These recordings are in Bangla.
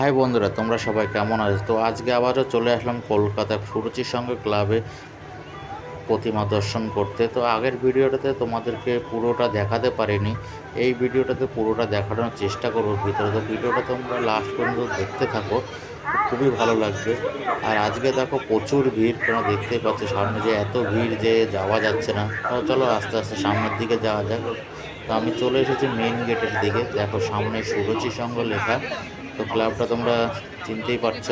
হাই বন্ধুরা, তোমরা সবাই কেমন আছো? তো আজকে আবারও চলে আসলাম কলকাতার সুরুচির সঙ্গে ক্লাবে প্রতিমা দর্শন করতে। তো আগের ভিডিওটাতে তোমাদেরকে পুরোটা দেখাতে পারিনি। এই ভিডিওটাতে পুরোটা দেখানোর চেষ্টা করব ভিতরে। তো ভিডিওটা তোমরা লাস্ট পর্যন্ত দেখতে থাকো, খুবই ভালো লাগবে। আর আজকে দেখো প্রচুর ভিড়, তোমরা দেখতেই পাচ্ছ সামনে যে এত ভিড় যে যাওয়া যাচ্ছে না। তো চলো আস্তে আস্তে সামনের দিকে যাওয়া যাক। তো আমি চলে এসেছি মেন গেটের দিকে। দেখো সামনে সুরুচি সঙ্গ লেখা। তো ক্লাবটা তোমরা চিনতেই পারছ।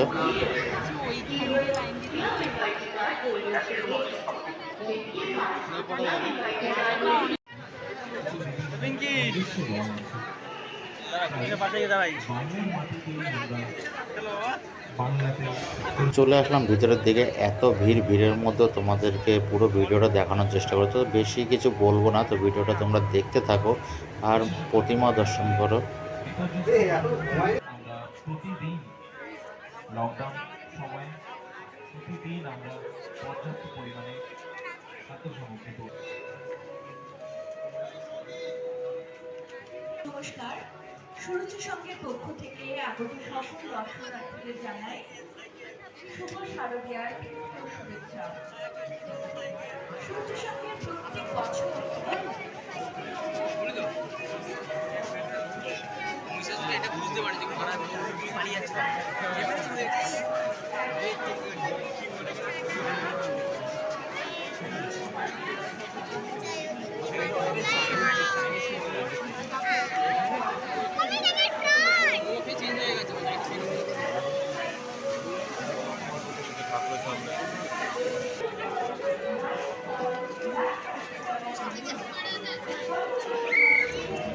চলে আসলাম ভিতরের দিকে। এত ভিড়, ভিড়ের মধ্যে তোমাদেরকে পুরো ভিডিওটা দেখানোর চেষ্টা করো তো বেশি কিছু বলব না, তো ভিডিওটা তোমরা দেখতে থাকো। আর প্রতিমা দর্শন করো। প্রতিদিন লকডাউন সময়ে প্রতিদিন আমরা পর্যাপ্ত পরিমাণে খাদ্য সামগ্রী করি। নমস্কার সুরুচি সঙ্গের পক্ষ থেকে আগত সকল দর্শনার্থীদের জানাই শুভ শারদীয়ার শুভেচ্ছা এটা বুঝতে পারি যে ঘোড়া পালিয়ে যাচ্ছে চেঞ্জ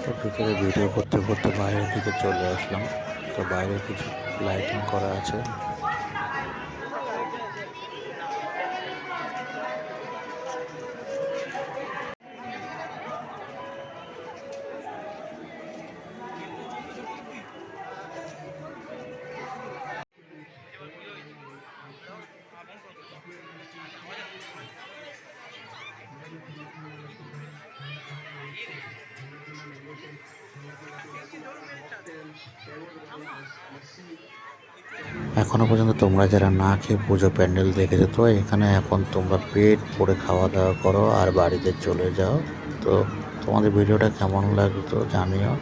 তো ভিতরে ভিডিও করতে করতে বাইরের দিকে চলে আসলাম। তো বাইরে কিছু লাইটিং করা আছে। এখনও পর্যন্ত তোমরা যারা না খেয়ে পুজো প্যান্ডেল দেখেছ, তো এখানে এখন তোমরা পেট পরে খাওয়া দাওয়া করো আর বাড়িতে চলে যাও তো তোমাদের ভিডিওটা কেমন লাগতো জানিও.